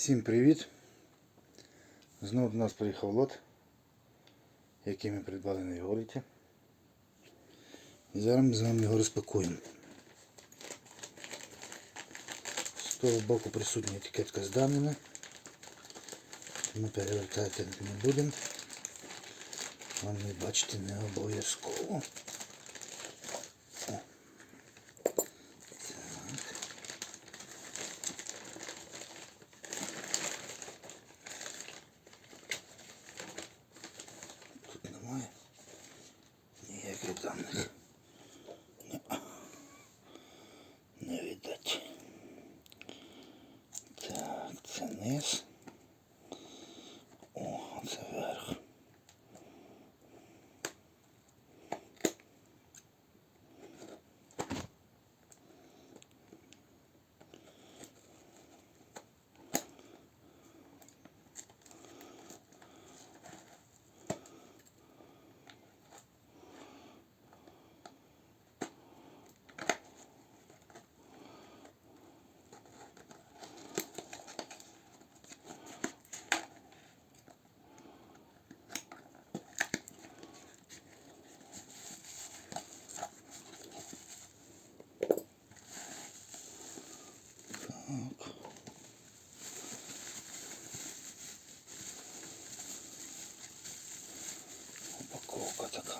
Всім привіт! Знову до нас приїхав лот, який ми придбали на Йоліті. І зараз ми з вами його розпакуємо. З того боку присутня етикетка з даними. Ми перевертати не будемо. Не бачите не обов'язково. Janessa. Упаковка така.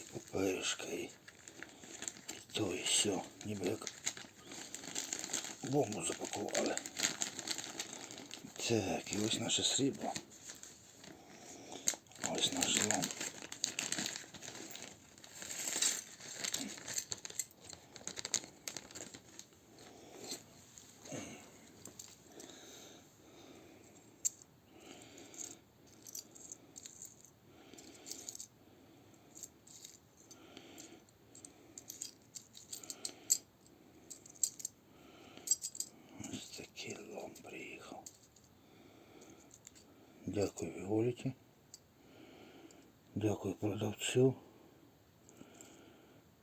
І паперишка, і, і то, і все. Ніби як бомбу запакували. Так, і ось наше срібло. Дякую Віоліті. Дякую продавцю.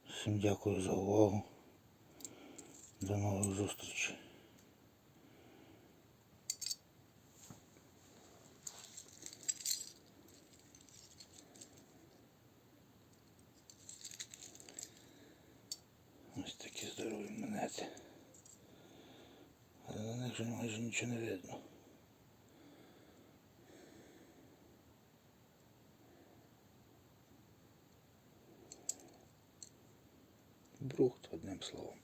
Всім дякую за увагу. До нових зустрічей. Ось такі здорові монети. Але на них вже майже нічого не видно. Брухт, одним словом.